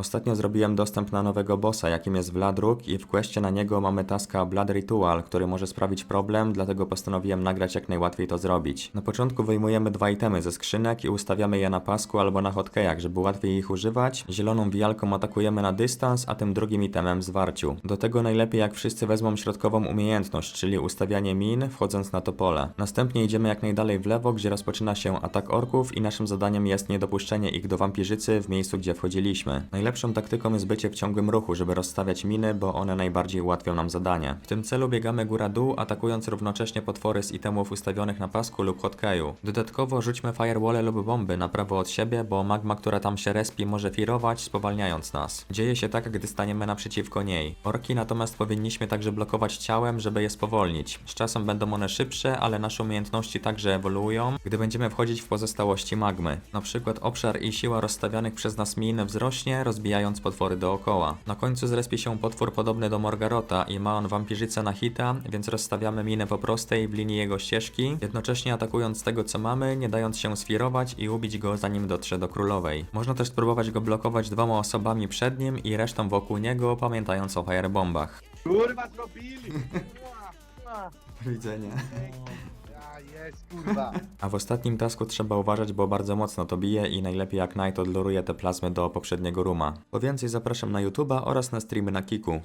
Ostatnio zrobiłem dostęp na nowego bossa, jakim jest Vladruk i w questie na niego mamy taska Blood Ritual, który może sprawić problem, dlatego postanowiłem nagrać jak najłatwiej to zrobić. Na początku wyjmujemy dwa itemy ze skrzynek i ustawiamy je na pasku albo na hotkeyach, żeby łatwiej ich używać. Zieloną wijalką atakujemy na dystans, a tym drugim itemem zwarciu. Do tego najlepiej jak wszyscy wezmą środkową umiejętność, czyli ustawianie min, wchodząc na to pole. Następnie idziemy jak najdalej w lewo, gdzie rozpoczyna się atak orków i naszym zadaniem jest niedopuszczenie ich do wampirzycy w miejscu, gdzie wchodziliśmy. Najlepszą taktyką jest bycie w ciągłym ruchu, żeby rozstawiać miny, bo one najbardziej ułatwią nam zadanie. W tym celu biegamy góra-dół, atakując równocześnie potwory z itemów ustawionych na pasku lub hotkeyu. Dodatkowo rzućmy firewall lub bomby na prawo od siebie, bo magma, która tam się respi, może firować, spowalniając nas. Dzieje się tak, gdy staniemy naprzeciwko niej. Orki natomiast powinniśmy także blokować ciałem, żeby je spowolnić. Z czasem będą one szybsze, ale nasze umiejętności także ewoluują, gdy będziemy wchodzić w pozostałości magmy. Na przykład obszar i siła rozstawianych przez nas min wzrośnie, rozbijając potwory dookoła. Na końcu zrespi się potwór podobny do Morgarota i ma on wampirzycę na hita, więc rozstawiamy minę po prostej w linii jego ścieżki, jednocześnie atakując tego co mamy, nie dając się sfirować i ubić go zanim dotrze do królowej. Można też spróbować go blokować dwoma osobami przed nim i resztą wokół niego, pamiętając o firebombach. Kurwa zrobili! Widzenia. Jest kurwa. A w ostatnim tasku trzeba uważać, bo bardzo mocno to bije i najlepiej jak Knight odluruje te plazmy do poprzedniego ruma. Po więcej zapraszam na YouTube'a oraz na streamy na Kiku.